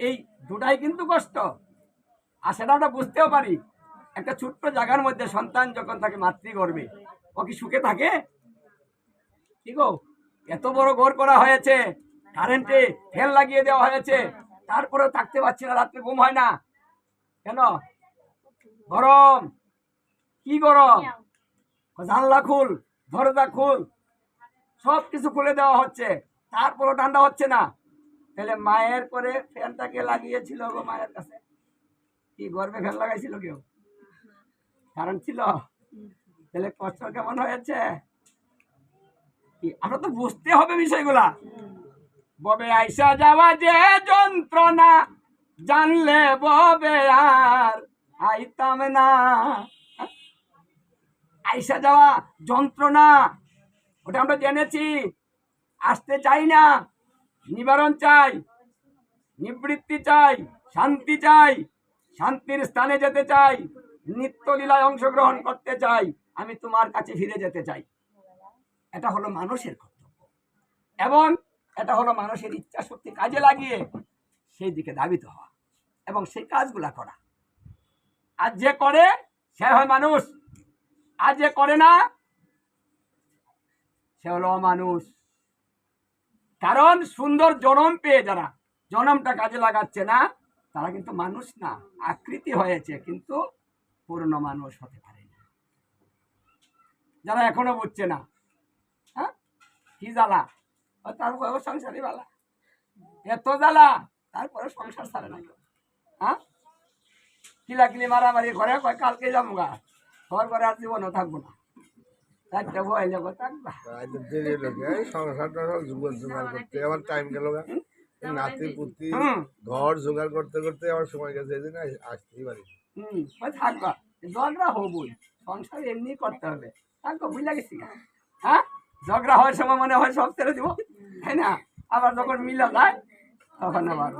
এই দুটাই কিন্তু কষ্ট। আর সেটা আমরা বুঝতেও পারি। একটা ছোট্ট জায়গার মধ্যে সন্তান যখন তাকে মাতৃ করবে ও কি সুখে থাকে? কি গো? এত বড় ঘর করা হয়েছে কারেন্টে ফ্যান লাগিয়ে দেওয়া হয়েছে, তারপরেও থাকতে পারছি না, রাত্রে ঘুম হয় না। কেন? গরম। কি গরম? জানলা খুল, দরজা খুল সব কিছু খুলে দেওয়া হচ্ছে, তারপরও ঠান্ডা হচ্ছে না। তাহলে মায়ের পরে ফ্যানটাকে লাগিয়েছিল গো মায়ের কাছে। কি গর্বে ফ্যান লাগাইছিল কেউ? কারণ ছিল। তাহলে কষ্ট কেমন হয়েছে? আমরা তো বুঝতে হবে বিষয়গুলা। ববে আইসা যাওয়া যে যন্ত্রণা, জানলে ববে আর আইতাম না। আইসা যাওয়া যন্ত্রণা, ওটা আমরা জেনেছি, আসতে চাই না। নিবারণ চাই, নিবৃত্তি চাই, শান্তি চাই, শান্তির স্থানে যেতে চাই, নিত্যলীলায় অংশগ্রহণ করতে চাই, আমি তোমার কাছে ফিরে যেতে চাই। এটা হলো মানুষের কর্তব্য। এবং এটা হলো মানুষের ইচ্ছা শক্তি কাজে লাগিয়ে সেই দিকে ধাবিত হওয়া এবং সেই কাজগুলা করা। আর যে করে, সে হয় মানুষ। আর যে করে না, সে হলো অমানুষ। কারণ সুন্দর জনম পেয়ে যারা, জনমটা কাজে লাগাচ্ছে না, তারা কিন্তু মানুষ না, আকৃতি হয়েছে, কিন্তু পূর্ণ মানুষ হতে পারে না। যারা এখনও বুঝছে না হ্যাঁ? কি জ্বালা? ও তারপর সংসারই বালা। এত জ্বালা তারপরে সংসার ছাড়ে না। হ্যাঁ? কিলাকিলি, মারামারি, ঘরে, কয় কালকে যাব গা। ঘর, ঘরে আর জীবনও থাকব না। চারটে বই যাব থাকবা দেরি হলো এই সংসারটা সব জোগাড় জোগাড় করতে আবার টাইম গেল গা নাতি পুতি হুম। ঘর জোগাড় করতে করতে আমার সময় গেছে এই জন্য আসতেই পারি হুম থাকবা ঝগড়া হবই সংসার এমনি করতে হবে। থাকব বুঝলা গেছি? হ্যাঁ? ঝগড়া হওয়ার সময় মনে হয় সব ছেড়ে দিব তাই না? আবার যখন মিলে যায় তখন আবার